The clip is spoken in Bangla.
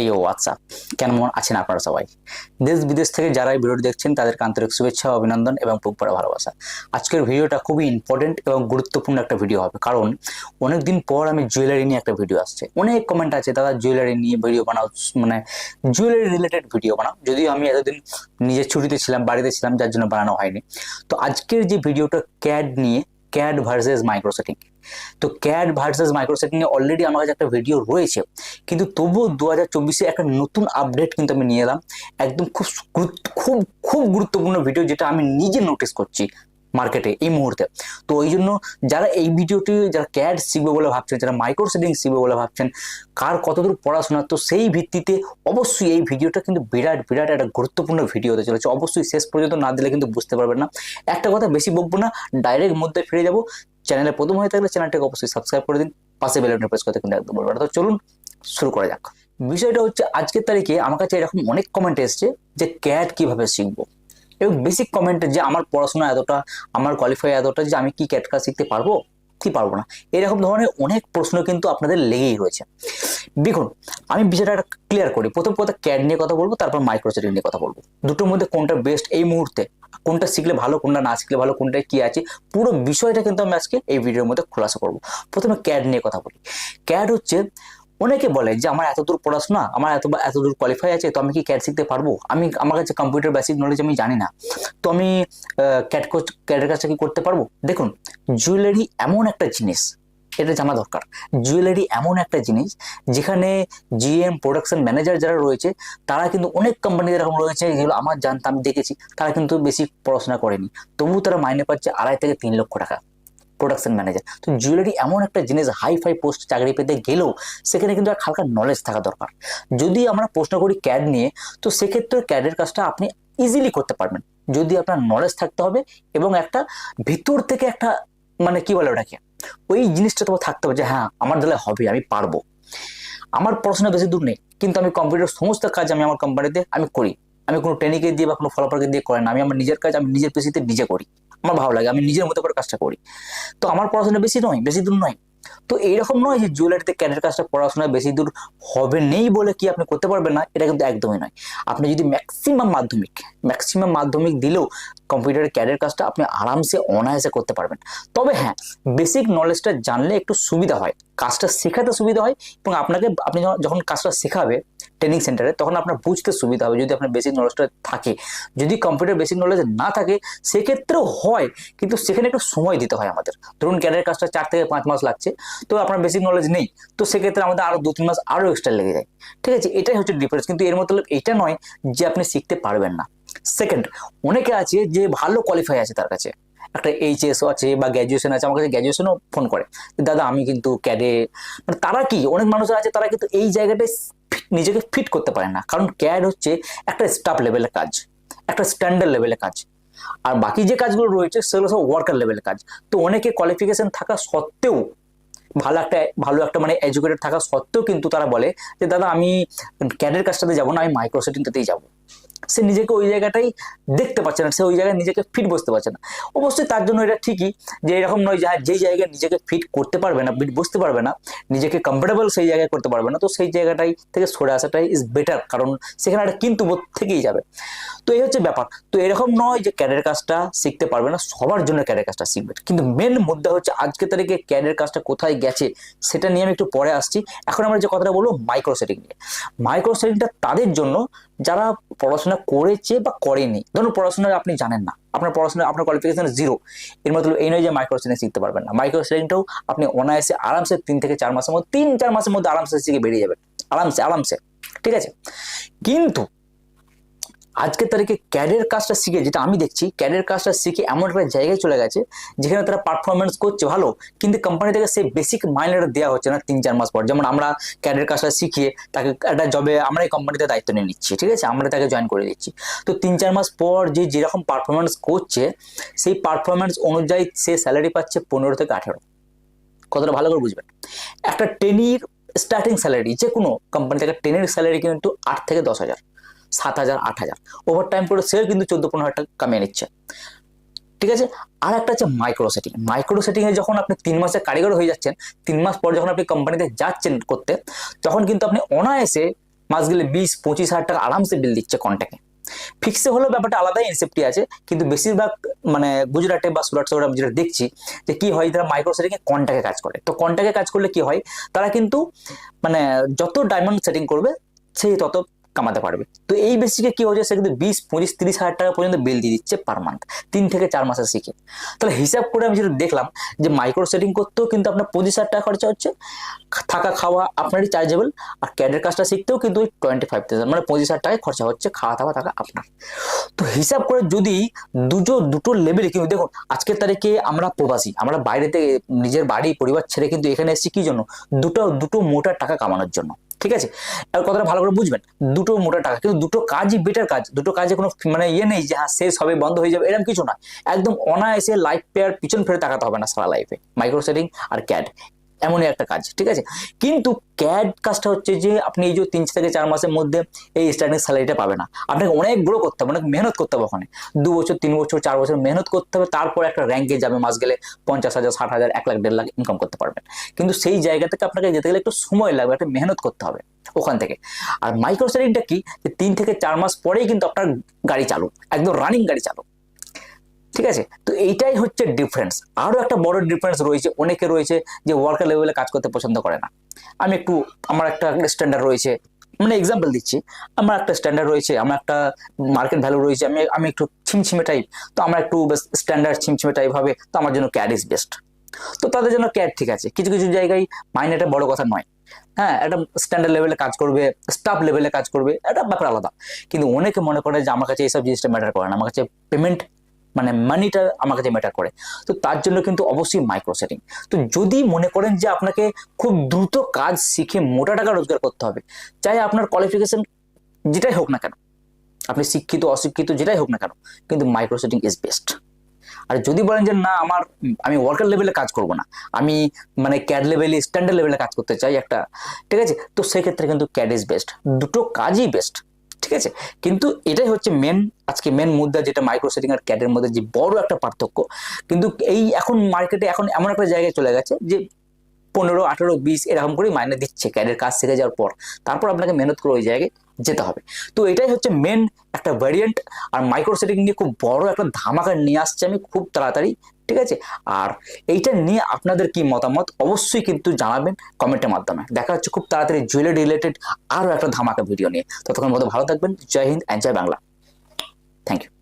এই ও আচ্ছা কেমন আছেন আপনারা সবাই? দেশ বিদেশ থেকে যারা এই ভিডিওটি দেখছেন, তাদেরকে আন্তরিক শুভেচ্ছা, অভিনন্দন এবং বুক পড়া ভালোবাসা। আজকের ভিডিওটা খুবই ইম্পর্টেন্ট এবং গুরুত্বপূর্ণ একটা ভিডিও হবে। কারণ অনেকদিন পর আমি জুয়েলারি নিয়ে একটা ভিডিও আসছে। অনেক কমেন্ট আছে, দাদা জুয়েলারি নিয়ে ভিডিও বানাও। মানে জুয়েলারি রিলেটেড ভিডিও বানাও। যদিও আমি এতদিন নিজের ছুটিতে ছিলাম, বাড়িতে ছিলাম, যার জন্য বানানো হয়নি। তো আজকের যে ভিডিওটা ক্যাড নিয়ে ক্যাড ভার্সেস মাইক্রোসেটিং তো ক্যাড ভার্সেস মাইক্রোসেটিং নিয়ে অলরেডি আমার কাছে একটা ভিডিও রয়েছে। কিন্তু তবুও দু হাজার চব্বিশে একটা নতুন আপডেট কিন্তু আমি নিয়ে এলাম। একদম খুব খুব খুব গুরুত্বপূর্ণ ভিডিও যেটা আমি নিজে নোটিস করছি মার্কেটে এই মুহূর্তে। তো ওই জন্য যারা এই ভিডিওটি যারা ক্যাড শিখবে বলে ভাবছেন, যারা মাইক্রো সেটিং শিখবে বলে ভাবছেন, কার কতদূর পড়াশোনা, তো সেই ভিত্তিতে অবশ্যই এই ভিডিওটা কিন্তু বিরাট বিরাট একটা গুরুত্বপূর্ণ ভিডিও হতে চলেছে। অবশ্যই শেষ পর্যন্ত না দিলে কিন্তু বুঝতে পারবেন না। একটা কথা বেশি বকবো না ডাইরেক্ট মধ্যে ফিরে যাব। চ্যানেলে প্রথম হয়ে থাকলে চ্যানেলটাকে অবশ্যই সাবস্ক্রাইব করে দিন, পাশে বেল প্রেস করতে কিন্তু একদম বলব তো চলুন শুরু করা যাক। বিষয়টা হচ্ছে আজকের তারিখে আমার কাছে এরকম অনেক কমেন্ট এসছে যে ক্যাট কীভাবে শিখব। এবং বেসিক কমেন্ট যে আমার পড়াশোনা এতটা, আমার কোয়ালিফাই এতটা যে আমি কি ক্যাট কাজ শিখতে পারব, কি পারব না, এরকম ধরনের অনেক প্রশ্ন কিন্তু আপনাদের লেগেই রয়েছে। দেখুন, আমি বিষয়টা ক্লিয়ার করি। প্রথম কথা ক্যাড নিয়ে কথা বলব, তারপর মাইক্রোসেটিং নিয়ে কথা বলব। দুটোর মধ্যে কোনটা বেস্ট এই মুহূর্তে, কোনটা শিখলে ভালো, কোনটা না শিখলে ভালো কোনটা কি আছে, পুরো বিষয়টা কিন্তু আমি আজকে এই ভিডিওর মধ্যে খোলাসা করব। প্রথমে ক্যাড নিয়ে কথা বলি। ক্যাড হচ্ছে, অনেকে বলে যে আমার এত দূর পড়াশোনা, আমার এত এত দূর কোয়ালিফাই আছে, তো আমি কি ক্যাড শিখতে পারব? আমি, আমার কাছে কম্পিউটার বেসিক নলেজ আমি জানি না। তো আমি ক্যাড ক্যাডের কাজটা কি করতে পারব? দেখুন জুয়েলারি এমন একটা জিনিস এটা জানা দরকার। জুয়েলারি এমন একটা জিনিস, যেখানে জিএম প্রোডাকশন ম্যানেজার যারা রয়েছে, তারা কিন্তু অনেক কোম্পানি এরকম রয়েছে, যেগুলো আমার জানতাম আমি দেখেছি, তারা কিন্তু বেশি পড়াশোনা করেনি। তবুও তারা মাইনে পাচ্ছে আড়াই থেকে তিন লক্ষ টাকা প্রোডাকশন ম্যানেজার তো জুয়েলারি এমন একটা জিনিস হাই ফাই পোস্ট চাকরি পেতে গেলেও সেখানে কিন্তু এক হালকা নলেজ থাকা দরকার। যদি আমরা প্রশ্ন করি ক্যাড নিয়ে, তো সেক্ষেত্রে ক্যাডের কাজটা আপনি ইজিলি করতে পারবেন। যদি আপনার নলেজ থাকতে হবে এবং একটা ভিতর থেকে একটা মানে কি বলে ওটাকে? ওই জিনিসটা তোমার থাকতে হবে যে হ্যাঁ আমার দ্বারা হবে, আমি পারব। আমার পড়াশোনা বেশি দূর নেই, কিন্তু আমি কম্পিউটার সমস্ত কাজ আমি আমার কোম্পানিতে আমি করি। আমি কোনো ট্রেনিংকে দিয়ে বা কোনো ফলাফলকে দিয়ে করি না, আমি আমার নিজের কাজ আমি নিজের পেশিতে নিজে করি। আমার ভালো লাগে, আমি নিজের মতো করে কাজটা করি। তো আমার পড়াশোনা বেশি নয়, বেশি দূর নয়। তো এইরকম নয় যে জুয়েলারিতে ক্যাডের কাজটা পড়াশোনা বেশি দূর হবে নেই বলে কি আপনি করতে পারবেন না? এটা কিন্তু একদমই নয়। আপনি যদি ম্যাক্সিমাম মাধ্যমিক ম্যাক্সিমাম মাধ্যমিক দিলেও কম্পিউটারের ক্যাডের কাজটা আপনি আরামসে, অনায়াসে করতে পারবেন। তবে হ্যাঁ বেসিক নলেজটা জানলে একটু সুবিধা হয়। কাজটা শেখাতে সুবিধা হয় এবং আপনাকে, আপনি যখন কাজটা শেখাবে ট্রেনিং সেন্টারে তখন আপনার বুঝতে সুবিধা হবে যদি আপনার বেসিক নলেজটা থাকে। যদি কম্পিউটার বেসিক নলেজ না থাকে, সেক্ষেত্রেও হয়, কিন্তু সেখানে একটু সময় দিতে হয় আমাদের। ধরুন ক্যাডের কাজটা চার থেকে পাঁচ মাস লাগছে, তো আপনার বেসিক নলেজ নেই, তো সেক্ষেত্রে আমাদের আরও দু, তিন মাস আরও এক্সট্রা লেগে যায়। ঠিক আছে? এটাই হচ্ছে ডিফারেন্স কিন্তু এর মতলব এটা নয় যে আপনি শিখতে পারবেন না। সেকেন্ড অনেকে আছে যে ভালো কোয়ালিফাই আছে তার কাছে। একটা এইচএস আছে বা গ্র্যাজুয়েশন আছে, আমার কাছে গ্র্যাজুয়েশনও ফোন করে। দাদা, আমি কিন্তু ক্যাডে মানে তারা কি? অনেক মানুষ আছে, তারা কিন্তু এই জায়গাটায় নিজেকে ফিট করতে পারে না। কারণ ক্যাড হচ্ছে একটা স্টাফ লেভেলের কাজ, একটা স্ট্যান্ডার্ড লেভেলের কাজ। আর বাকি যে কাজগুলো রয়েছে, সেগুলো সব ওয়ার্কার লেভেলের কাজ। তো অনেকে কোয়ালিফিকেশন থাকা সত্ত্বেও, ভালো একটা ভালো একটা মানে এডুকেটেড থাকা সত্ত্বেও কিন্তু তারা বলে যে, দাদা, আমি ক্যাডের কাজটাতে যাব না, আমি মাইক্রোসেটিংটাতেই যাব। সে নিজেকে ওই জায়গাটাই দেখতে পাচ্ছে না সে ওই জায়গায় নিজেকে ফিট বসতে পারছে না। অবশ্যই তার জন্য এটা ঠিকই যে এরকম নয় যে হ্যাঁ, যেই জায়গায় নিজেকে ফিট করতে পারবে না ফিট বসতে পারবে না নিজেকে কমফোর্টেবল সেই জায়গায় করতে পারবে না তো সেই জায়গাটাই থেকে সরে আসাটাই ইজ বেটার কারণ সেখানে একটা কিন্তু বোধ থেকেই যাবে। তো এই হচ্ছে ব্যাপার। তো এরকম নয় যে ক্যাডের কাজটা শিখতে পারবে না সবার জন্য ক্যাডের কাজটা শিখবে। কিন্তু মেন মুদ্রা হচ্ছে আজকে তারিখে ক্যাডের কাজটা কোথায় গেছে সেটা নিয়ে আমি একটু পরে আসছি। এখন আমরা যে কথাটা বলব মাইক্রো সেটিং নিয়ে। মাইক্রো সেটিংটা তাদের জন্য যারা পড়াশোনা করেছে বা করেনি। ধরুন পড়াশোনা আপনি জানেন না। আপনার পড়াশোনা, আপনার কোয়ালিফিকেশন জিরো এর মতলব এই নয় যে মাইক্রো সেলিং শিখতে পারবেন না। মাইক্রো সেলিংটাও আপনি অনায়াসে আরামসে তিন থেকে চার মাসের মধ্যে, তিন চার মাসের মধ্যে আরামসে শিখে বেরিয়ে যাবেন। আরামসে আরামসে। ঠিক আছে? কিন্তু আজকের তারিখে ক্যাডের কাজটা শিখে, যেটা আমি দেখছি, ক্যাডের কাজটা শিখে এমন একটা জায়গায় চলে গেছে, যেখানে তারা পারফরমেন্স করছে, ভালো। কিন্তু কোম্পানি থেকে সেই বেসিক মাইনেটা দেওয়া হচ্ছে না তিন, চার মাস পর। যেমন আমরা ক্যাডের কাজটা শিখিয়ে তাকে একটা জবে আমরা এই কোম্পানিতে দায়িত্ব নিয়ে নিচ্ছি, ঠিক আছে? আমরা তাকে জয়েন করে দিচ্ছি। তো তিন, চার মাস পর যে যেরকম পারফরমেন্স করছে, সেই পারফরমেন্স অনুযায়ী সে স্যালারি পাচ্ছে পনেরো থেকে আঠেরো। কতটা ভালো করে বুঝবেন? একটা টেনির স্টার্টিং স্যালারি যে কোনো কোম্পানি থেকে টেনের স্যালারি কিন্তু আট থেকে দশ হাজার। সাত হাজার, আট হাজার। ওভার টাইম করে সে কিন্তু চোদ্দ, পনেরো হাজার টাকা কামিয়ে নিচ্ছে। ঠিক আছে? আর একটা হচ্ছে মাইক্রো সেটিং মাইক্রো সেটিংয়ে যখন আপনি তিন মাসে কারিগর হয়ে যাচ্ছেন, তিন মাস পর যখন আপনি কোম্পানিতে যাচ্ছেন করতে, তখন কিন্তু আপনি অনায়াসে মাস গেলে বিশ, পঁচিশ হাজার টাকা আরামসে বিল দিচ্ছে কন্ট্যাক্টে ফিক্সে হলেও ব্যাপারটা আলাদাই ইনসেপ্টি আছে, কিন্তু বেশিরভাগ মানে গুজরাটে বা সুরাট আমি যেটা দেখছি, যে কি হয়, তারা মাইক্রো সেটিং এ কন্ট্যাক্টে কাজ করে। তো কন্ট্যাক্টে কাজ করলে কি হয়? তারা কিন্তু মানে যত ডায়মন্ড সেটিং করবে, সেই তত কামাতে পারবে। তো এই বেসিকে কি হচ্ছে সে কিন্তু বিশ, পঁচিশ, তিরিশ হাজার টাকা পর্যন্ত বিল দিয়ে দিচ্ছে পার মান্থ তিন থেকে চার মাসে শিখে তাহলে হিসাব করে আমি যেটা দেখলাম যে মাইক্রো সেটিং করতেও কিন্তু আপনার পঁচিশ হাজার টাকা খরচা হচ্ছে। থাকা, খাওয়া আপনারই চার্জেবল আর ক্যাডের কাজটা শিখতেও কিন্তু ওই টোয়েন্টি ফাইভ থাউজেন্ড মানে পঁচিশ হাজার টাকায় খরচা হচ্ছে খাওয়া, দাওয়া, থাকা আপনার। তো হিসাব করে যদি দুটো দুটো লেভেলে কিন্তু দেখুন, আজকের তারিখে আমরা প্রবাসী, আমরা বাইরে থেকে নিজের বাড়ি, পরিবার ছেড়ে কিন্তু এখানে এসেছি কি জন্য? দুটো দুটো মোটা টাকা কামানোর জন্য। ঠিক আছে? আর কথাটা ভালো করে বুঝবেন, দুটো মোটা টাকা, কিন্তু দুটো কাজই বেটার কাজ, দুটো কাজে কোনো মানে ইয়ে নেই যে হ্যাঁ শেষ হবে, বন্ধ হয়ে যাবে এরকম কিছু না। একদম অনায়াসে লাইফ পেয়ার পিছন ফেরে তাকাতে হবে না সারা লাইফে মাইক্রো সেটিং আর ক্যাড এমনই একটা কাজ, ঠিক আছে? কিন্তু ক্যাড কাজটা হচ্ছে যে, আপনি এই যে তিন থেকে চার মাসের মধ্যে এই স্টার্টিং স্যালারিটা পাবে না। আপনাকে অনেক গ্রো করতে হবে, অনেক মেহনত করতে হবে ওখানে। দু বছর, তিন বছর, চার বছর মেহনত করতে হবে, তারপর একটা র্যাঙ্কে যাবে, মাস গেলে পঞ্চাশ হাজার, ষাট হাজার, এক লাখ, দেড় লাখ ইনকাম করতে পারবেন। কিন্তু সেই জায়গা থেকে আপনাকে যেতে গেলে একটু সময় লাগবে, একটা মেহনত করতে হবে ওখান থেকে। আর মাইক্রো সেটিংটা কি? তিন থেকে চার মাস পরেই কিন্তু আপনার গাড়ি চালু, একদম রানিং গাড়ি চালু। ঠিক আছে? তো এইটাই হচ্ছে ডিফারেন্স আরও একটা বড় ডিফারেন্স রয়েছে, অনেকে রয়েছে যে ওয়ার্কার লেভেলে কাজ করতে পছন্দ করে না। আমি একটু, আমার একটা স্ট্যান্ডার্ড রয়েছে মানে এক্সাম্পল দিচ্ছি। আমার একটা স্ট্যান্ডার্ড রয়েছে, আমার একটা মার্কেট ভ্যালু রয়েছে, আমি আমি একটু ছিমছিমে টাইপ তো আমার একটু স্ট্যান্ডার্ড ছিমছিমে টাইপ হবে, তো আমার জন্য ক্যাড ইজ বেস্ট তো তাদের জন্য ক্যাড ঠিক আছে, কিছু কিছু জায়গায় মাইনেটা বড় কথা নয়। হ্যাঁ একটা স্ট্যান্ডার্ড লেভেলে কাজ করবে স্টাফ লেভেলে কাজ করবে, এটা ব্যাপার আলাদা। কিন্তু অনেকে মনে করে যে আমার কাছে এইসব জিনিসটা ম্যাটার করে না, আমার কাছে পেমেন্ট মানে মানিটা আমার কাছে ম্যাটার করে। তো তার জন্য কিন্তু অবশ্যই মাইক্রো সেটিং তো যদি মনে করেন যে আপনাকে খুব দ্রুত কাজ শিখে মোটা টাকা রোজগার করতে হবে, চাই আপনার কোয়ালিফিকেশন যেটাই হোক না কেন, আপনি শিক্ষিত, অশিক্ষিত, যেটাই হোক না কেন, কিন্তু মাইক্রো সেটিং ইজ বেস্ট আর যদি বলেন যে না, আমার, আমি ওয়ার্কার লেভেলে কাজ করব না, আমি মানে ক্যাড লেভেলে স্ট্যান্ডার্ড লেভেলে কাজ করতে চাই একটা, ঠিক আছে? তো সেক্ষেত্রে কিন্তু ক্যাড ইজ বেস্ট দুটো কাজই বেস্ট ঠিক আছে? কিন্তু এটাই হচ্ছে মেন আজকে মেন মুদ্রা যেটা মাইক্রো সেটিং আর ক্যাডের মধ্যে যে বড় একটা পার্থক্য। কিন্তু এই এখন মার্কেটে এখন এমন একটা জায়গায় চলে গেছে যে পনেরো, আঠেরো, বিশ এরকম করেই মাইনে দিচ্ছে ক্যাডের কাজ শিখে যাওয়ার পর। তারপর আপনাকে মেহনত করে ওই জায়গায় যেতে হবে। তো এটাই হচ্ছে মেন একটা ভ্যারিয়েন্ট আর মাইক্রোসেটিং নিয়ে খুব বড় একটা ধামাকা নিয়ে আসছে আমি খুব তাড়াতাড়ি, ঠিক আছে? আর এইটা নিয়ে আপনাদের কি মতামত অবশ্যই কিন্তু জানাবেন কমেন্টের মাধ্যমে। দেখা হচ্ছে খুব তাড়াতাড়ি জুয়েলারি রিলেটেড আরও একটা ধামাকা ভিডিও নিয়ে। ততক্ষণ মতো ভালো থাকবেন। Jai Hind and Jai Bangla. Thank you